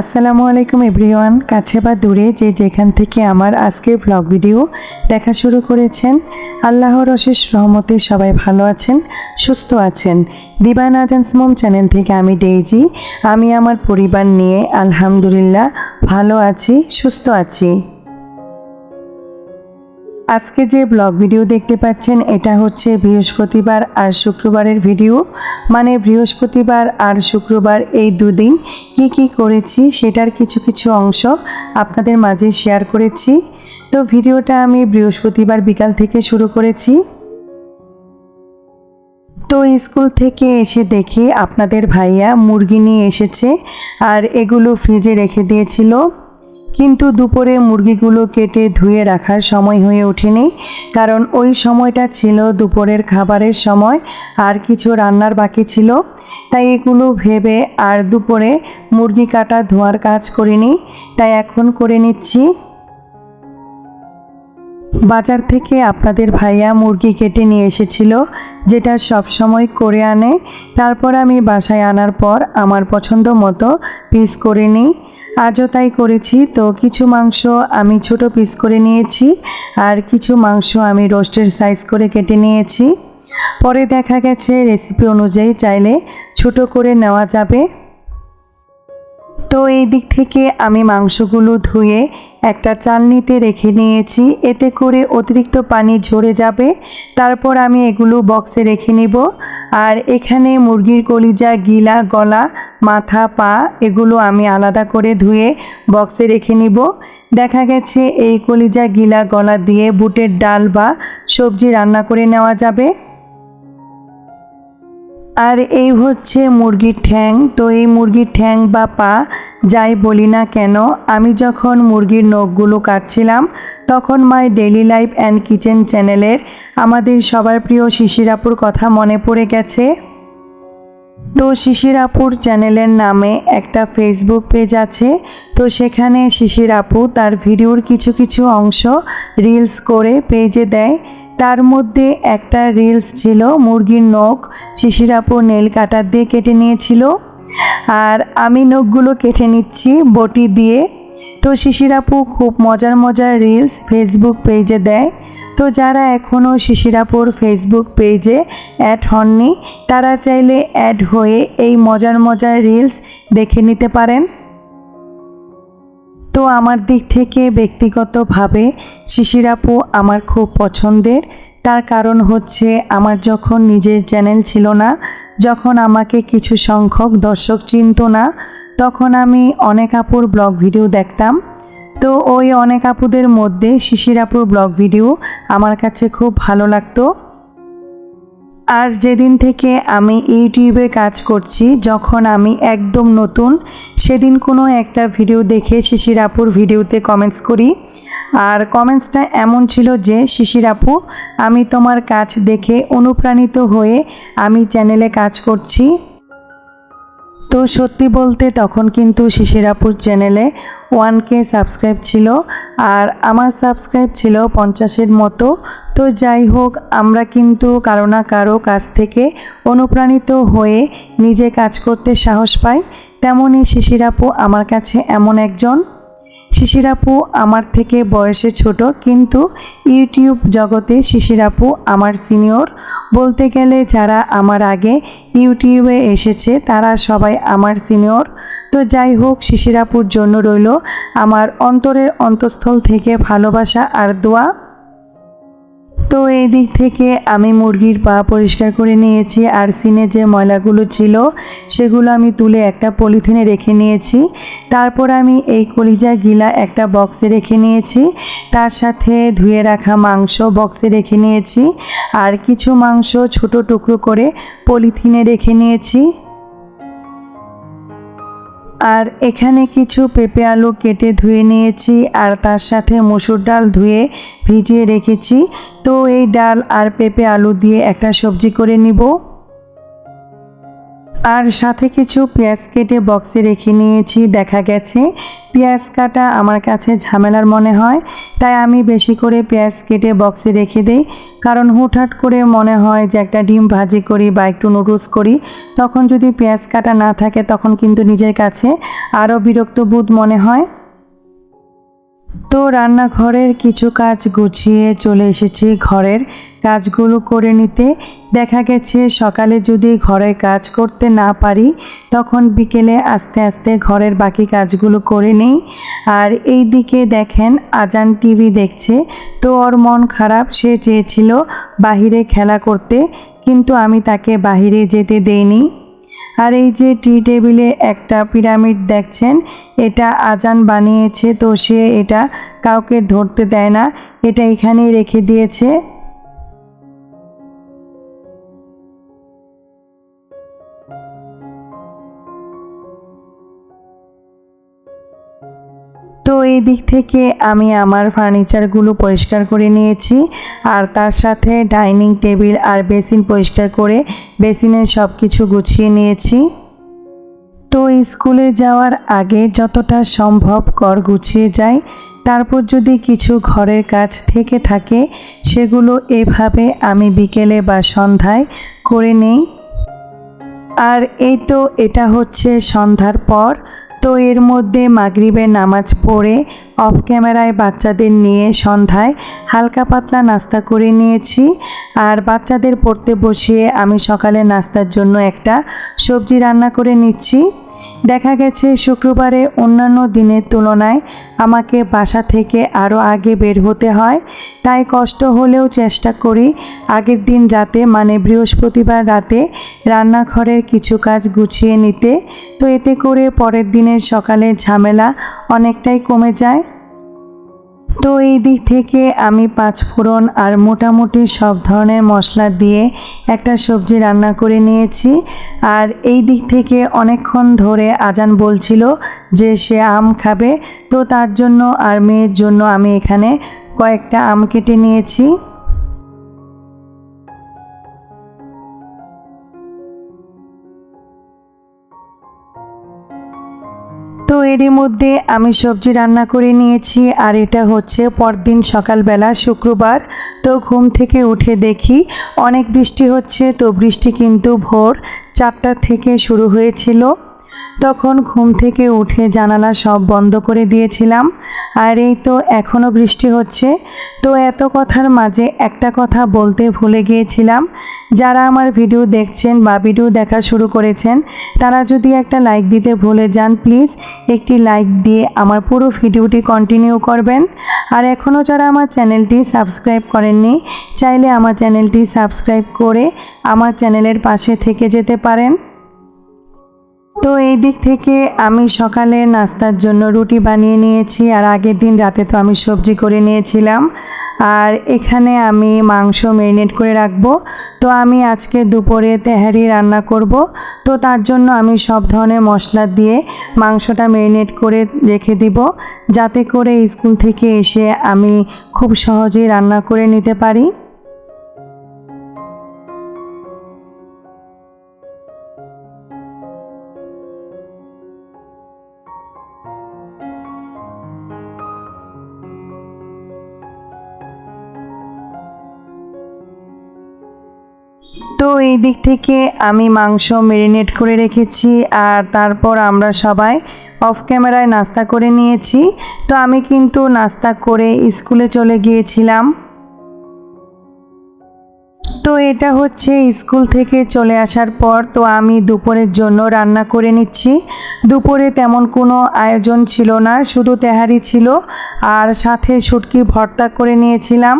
আসসালামু আলাইকুম এভরিওয়ান, কাছে বা দূরে যে যেখান থেকে আমার আজকের ব্লগ ভিডিও দেখা শুরু করেছেন, আল্লাহর অশেষ রহমতে সবাই ভালো আছেন, সুস্থ আছেন। দিবান আজান্স মোম চ্যানেল থেকে আমি ডেইজি, আমি আমার পরিবার নিয়ে আলহামদুলিল্লাহ ভালো আছি, সুস্থ আছি। আজকে যে ব্লগ ভিডিও দেখতে পাচ্ছেন, এটা হচ্ছে বৃহস্পতিবার আর শুক্রবারের ভিডিও মানে বৃহস্পতিবার আর শুক্রবার এই দুদিন কি কি করেছি সেটার কিছু কিছু অংশ আপনাদের মাঝে শেয়ার করেছি। তো ভিডিওটা আমি বৃহস্পতিবার বিকাল থেকে শুরু করেছি। তো স্কুল থেকে এসে দেখি আপনাদের ভাইয়া মুরগি নিয়ে এসেছে আর এগুলো ফ্রিজে রেখে দিয়েছিল। কিন্তু দুপুরে মুরগিগুলো কেটে ধুয়ে রাখার সময় হয়ে ওঠেনি, কারণ ওই সময়টা ছিল দুপুরের খাবারের সময়, আর কিছু রান্নার বাকি ছিল। তাই এগুলো ভেবে আর দুপুরে মুরগি কাটা ধোয়ার কাজ করিনি, তাই এখন করে নিচ্ছি। বাজার থেকে আপনাদের ভাইয়া মুরগি কেটে নিয়ে এসেছিল, যেটা সব সময় করে আনে। তারপর আমি বাসায় আনার পর আমার পছন্দ মতো পিস করে নিই। আজও তাই করেছি, তো কিছু মাংস আমি ছোট পিস করে নিয়েছি, আর কিছু মাংস আমি রোস্টের সাইজ করে কেটে নিয়েছি। পরে দেখা গেছে রেসিপি অনুযায়ী চাইলে ছোট করে নেওয়া যাবে। তো এই দিক থেকে আমি মাংসগুলো ধুয়ে একটা চালনিতে রেখে নিয়েছি। এতে করে অতিরিক্ত পানি ঝরে যাবে। তারপর আমি এগুলো বক্সে রেখে নেব। আর এখানে মুরগির কলিজা, গিলা, গলা, মাথা, পা, এগুলো আমি আলাদা করে ধুয়ে বক্সে রেখে নিব। দেখা গেছে এই কলিজা, গিলা, গলা দিয়ে বুটের ডাল বা সবজি রান্না করে নেওয়া যাবে। আর এই হচ্ছে মুরগির ঠ্যাং। তো এই মুরগির ঠ্যাং বা পা, যাই বলি না কেন, আমি যখন মুরগির নখগুলো কাটছিলাম, তখন my daily life and kitchen চ্যানেলের আমাদের সবার প্রিয় শিশিরাপুর কথা মনে পড়ে গেছে। তো শিশির আপুর চ্যানেলের নামে একটা ফেসবুক পেজ আছে। তো সেখানে শিশির আপু তার ভিডিওর কিছু কিছু অংশ রিলস করে পেজে দেয়। তার মধ্যে একটা রিলস ছিল, মুরগির নখ, শিশির আপু নেল কাটার দিয়ে কেটে নিয়েছিল। আর আমি নখগুলো কেটে নিচ্ছি বটি দিয়ে। তো শিশির আপু খুব মজার মজার রিলস ফেসবুক পেজে দেয়। তো যারা এখনও শিশিরাপুর ফেসবুক পেজে অ্যাড হননি, তারা চাইলে অ্যাড হয়ে এই মজার মজার রিলস দেখে নিতে পারেন। তো আমার দিক থেকে ব্যক্তিগতভাবে শিশিরাপু আমার খুব পছন্দের। তার কারণ হচ্ছে আমার যখন নিজের চ্যানেল ছিল না, যখন আমাকে কিছু সংখ্যক দর্শক চিনত না, তখন আমি অনেক আপুর ব্লগ ভিডিও দেখতাম। তো ওই অনেক আপুদের মধ্যে শিশির আপুর ব্লগ ভিডিও আমার কাছে খুব ভালো লাগতো। আর যেদিন থেকে আমি ইউটিউবে কাজ করছি, যখন আমি একদম নতুন, সেদিন কোনো একটা ভিডিও দেখে শিশির আপুর ভিডিওতে কমেন্টস করি। আর কমেন্টসটা এমন ছিল যে শিশির আপু আমি তোমার কাজ দেখে অনুপ্রাণিত হয়ে আমি চ্যানেলে কাজ করছি। তো সত্যি বলতে তখন কিন্তু শিশিরাপুর চ্যানেলে ওয়ান কে সাবস্ক্রাইব ছিল। আর আমার সাবস্ক্রাইব ছিল পঞ্চাশের মতো। তো যাই হোক, আমরা কিন্তু কারও না কারও কাছ থেকে অনুপ্রাণিত হয়ে নিজে কাজ করতে সাহস পাই। তেমনই শিশিরাপু আমার কাছে এমন একজন। শিশিরাপু আমার থেকে বয়সে ছোট, কিন্তু ইউটিউব জগতে শিশিরাপু আমার সিনিয়র। বলতে গেলে যারা আমার আগে ইউটিউবে এসেছে, তারা সবাই আমার সিনিয়র। তো যাই হোক, শিশিরাপুর জন্য রইল আমার অন্তরের অন্তঃস্থল থেকে ভালোবাসা আর দোয়া। তো এই দিক থেকে আমি মুরগির পা পরিষ্কার করে নিয়েছি আর সিনে যে ময়লাগুলো ছিল, সেগুলো আমি তুলে একটা পলিথিনে রেখে নিয়েছি। তারপর আমি এই কলিজা গিলা একটা বক্সে রেখে নিয়েছি। তার সাথে ধুয়ে রাখা মাংস বক্সে রেখে নিয়েছি। আর কিছু মাংস ছোট টুকরো করে পলিথিনে রেখে নিয়েছি। আর এখানে কিছু পেঁপে আলু কেটে ধুয়ে নিয়েছি আর তার সাথে মসুর ডাল ধুয়ে ভিজিয়ে রেখেছি। তো এই ডাল আর পেঁপে আলু দিয়ে একটা সবজি করে নিব। আর সাথে কিছু পেঁয়াজ কেটে বক্সে রেখে নিয়েছি, দেখা গেছে। পেঁয়াজ কাটা আমার কাছে ঝামেলার মনে হয়, তাই আমি বেশি করে পেঁয়াজ কেটে বক্সে রেখে দেই। কারণ হুটহাট করে মনে হয় যে একটা ডিম ভাজি করি বা একটু নুডলস করি, তখন যদি পেঁয়াজ কাটা না থাকে তখন কিন্তু নিজের কাছে আরও বিরক্ত বোধ মনে হয়। তো রান্নাঘরের কিছু কাজ গুছিয়ে চলে এসেছি ঘরের কাজগুলো করে নিতে। দেখা গেছে সকালে যদি ঘরের কাজ করতে না পারি, তখন বিকেলে আস্তে আস্তে ঘরের বাকি কাজগুলো করে নিই। আর এই দিকে দেখেন আজান টিভি দেখছে, তো ওর মন খারাপ। সে চেয়েছিল বাহিরে খেলা করতে, কিন্তু আমি তাকে বাহিরে যেতে দেইনি। আর এই যে টি টেবিলে একটা পিরামিড দেখছেন, এটা আজান বানিয়েছে তো সে এটা কাউকে ধরতে দেয় না। এটা এখানেই রেখে দিয়েছে। তো এই দিক থেকে আমি আমার ফার্নিচারগুলো পরিষ্কার করে নিয়েছি। আর তার সাথে ডাইনিং টেবিল আর বেসিন পরিষ্কার করে বেসিনের সব কিছু গুছিয়ে নিয়েছি। তো স্কুলে যাওয়ার আগে যতটা সম্ভব কর গুছিয়ে যায় তারপর যদি কিছু ঘরের কাজ থেকে থাকে, সেগুলো এভাবে আমি বিকেলে বা সন্ধ্যায় করে নেই। আর এই তো এটা হচ্ছে সন্ধ্যার পর। তো এর মধ্যে মাগরিবের নামাজ পড়ে অফ ক্যামেরায় বাচ্চাদের নিয়ে সন্ধ্যায় হালকা পাতলা নাস্তা করে নিয়েছি। আর বাচ্চাদের পড়তে বসিয়ে আমি সকালে নাস্তার জন্য একটা সবজি রান্না করে নিচ্ছি। দেখা গেছে শুক্রবারে অন্যান্য দিনের তুলনায় আমাকে বাসা থেকে আরও আগে বের হতে হয়। তাই কষ্ট হলেও চেষ্টা করি আগের দিন রাতে মানে বৃহস্পতিবার রাতে, রান্নাঘরের কিছু কাজ গুছিয়ে নিতে। তো এতে করে পরের দিনের সকালে ঝামেলা অনেকটাই কমে যায়। তো এই দিক থেকে আমি পাঁচ ফোড়ন আর মোটামুটি সব ধরনের মশলা দিয়ে একটা সবজি রান্না করে নিয়েছি। আর এই দিক থেকে অনেকক্ষণ ধরে আজান বলছিল যে সে আম খাবে। তো তার জন্য আর মেয়ের জন্য আমি এখানে কয়েকটা আম কেটে নিয়েছি। এরই মধ্যে আমি সবজি রান্না করে নিয়েছি, আর এটা হচ্ছে পরদিন সকালবেলা শুক্রবার। তো ঘুম থেকে উঠে দেখি অনেক বৃষ্টি হচ্ছে, তো বৃষ্টি কিন্তু ভোর চারটা থেকে শুরু হয়েছিল। তখন ঘুম থেকে উঠে জানালা সব বন্ধ করে দিয়েছিলাম। আর এই তো এখনও বৃষ্টি হচ্ছে। তো এত কথার মাঝে একটা কথা বলতে ভুলে গিয়েছিলাম। যারা আমার ভিডিও দেখছেন বা ভিডিও দেখা শুরু করেছেন, তারা যদি একটা লাইক দিতে ভুলে যান প্লিজ একটি লাইক দিয়ে আমার পুরো ভিডিওটি কন্টিনিউ করবেন। আর এখনও যারা আমার চ্যানেলটি সাবস্ক্রাইব করেননি, চাইলে আমার চ্যানেলটি সাবস্ক্রাইব করে আমার চ্যানেলের পাশে থেকে যেতে পারেন। তো এই দিক থেকে আমি সকালে নাস্তার জন্য রুটি বানিয়ে নিয়েছি, আর আগের দিন রাতে তো আমি সবজি করে নিয়েছিলাম। আর এখানে আমি মাংস ম্যারিনেট করে রাখব। তো আমি আজকে দুপুরে তেহারি রান্না করব। তো তার জন্য আমি সব ধরনের মশলা দিয়ে মাংসটা ম্যারিনেট করে রেখে দিব, যাতে করে স্কুল থেকে এসে আমি খুব সহজেই রান্না করে নিতে পারি। তো এই দিক থেকে আমি মাংস মেরিনেট করে রেখেছি আর তারপর আমরা সবাই অফ ক্যামেরায় নাস্তা করে নিয়েছি। তো আমি কিন্তু নাস্তা করে স্কুলে চলে গিয়েছিলাম। তো এটা হচ্ছে স্কুল থেকে চলে আসার পর, তো আমি দুপুরের জন্য রান্না করে নিচ্ছি। দুপুরে তেমন কোনো আয়োজন ছিল না, শুধু তেহারি ছিল আর সাথে শুটকি ভর্তা করে নিয়েছিলাম।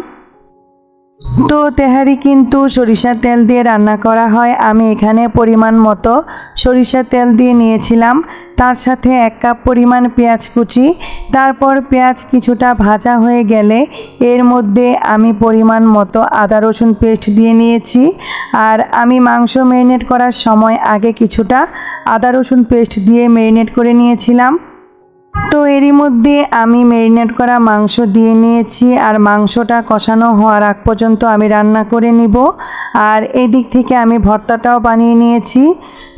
তো তেহারি কিন্তু সরিষার তেল দিয়ে রান্না করা হয়। আমি এখানে পরিমাণ মতো সরিষার তেল দিয়ে নিয়েছিলাম। তার সাথে এক কাপ পরিমাণ পেঁয়াজ কুচি। তারপর পেঁয়াজ কিছুটা ভাজা হয়ে গেলে এর মধ্যে আমি পরিমাণ মতো আদা রসুন পেস্ট দিয়ে নিয়েছি। আর আমি মাংস ম্যারিনেট করার সময় আগে কিছুটা আদা রসুন পেস্ট দিয়ে ম্যারিনেট করে নিয়েছিলাম। তো এরই মধ্যে আমি ম্যারিনেট করা মাংস দিয়ে নিয়েছি আর মাংসটা কষানো হওয়ার আগ পর্যন্ত আমি রান্না করে নিব। আর এই দিক থেকে আমি ভর্তাটাও বানিয়ে নিয়েছি।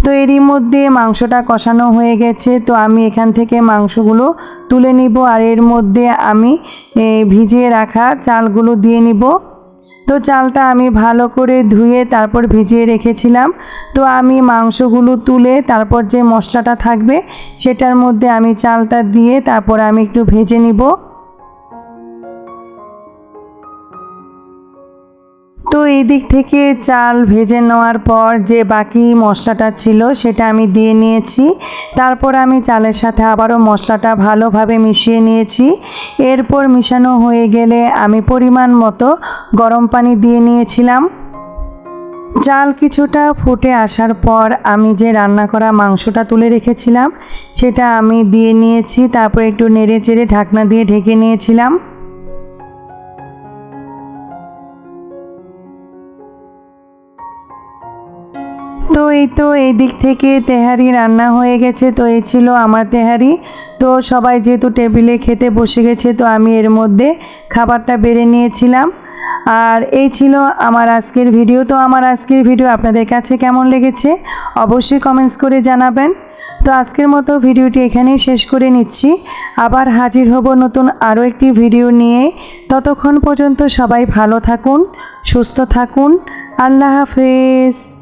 তো এরই মধ্যে মাংসটা কষানো হয়ে গেছে। তো আমি এখান থেকে মাংসগুলো তুলে নিব। আর এর মধ্যে আমি ভিজিয়ে রাখা চালগুলো দিয়ে নিব। তো চালটা আমি ভালো করে ধুয়ে তারপর ভিজিয়ে রেখেছিলাম। তো আমি মাংসগুলো তুলে তারপর যে মশলাটা থাকবে, সেটার মধ্যে আমি চালটা দিয়ে তারপর আমি একটু ভেজে নিব। তো এই দিক থেকে চাল ভেজে নেওয়ার পর যে বাকি মশলাটা ছিল সেটা আমি দিয়ে নিয়েছি। তারপর আমি চালের সাথে আবারও মশলাটা ভালোভাবে মিশিয়ে নিয়েছি। এরপর মিশানো হয়ে গেলে আমি পরিমাণ মতো গরম পানি দিয়ে নিয়েছিলাম। চাল কিছুটা ফুটে আসার পর আমি যে রান্না করা মাংসটা তুলে রেখেছিলাম, সেটা আমি দিয়ে নিয়েছি। তারপর একটু নেড়ে চেড়ে ঢাকনা দিয়ে ঢেকে নিয়েছিলাম। এই তো এই দিক থেকে তেহারি রান্না হয়ে গেছে, তো এই ছিল আমার তেহারি। তো সবাই যেহেতু টেবিলে খেতে বসে গেছে, তো আমি এর মধ্যে খাবারটা বেড়ে নিয়েছিলাম। আর এই ছিল আমার আজকের ভিডিও। তো আমার আজকের ভিডিও আপনাদের কাছে কেমন লেগেছে অবশ্যই কমেন্টস করে জানাবেন। তো আজকের মতো ভিডিওটি এখানেই শেষ করে নিচ্ছি। আবার হাজির হব নতুন আরও একটি ভিডিও নিয়ে। ততক্ষণ পর্যন্ত সবাই ভালো থাকুন, সুস্থ থাকুন। আল্লাহ হাফেজ।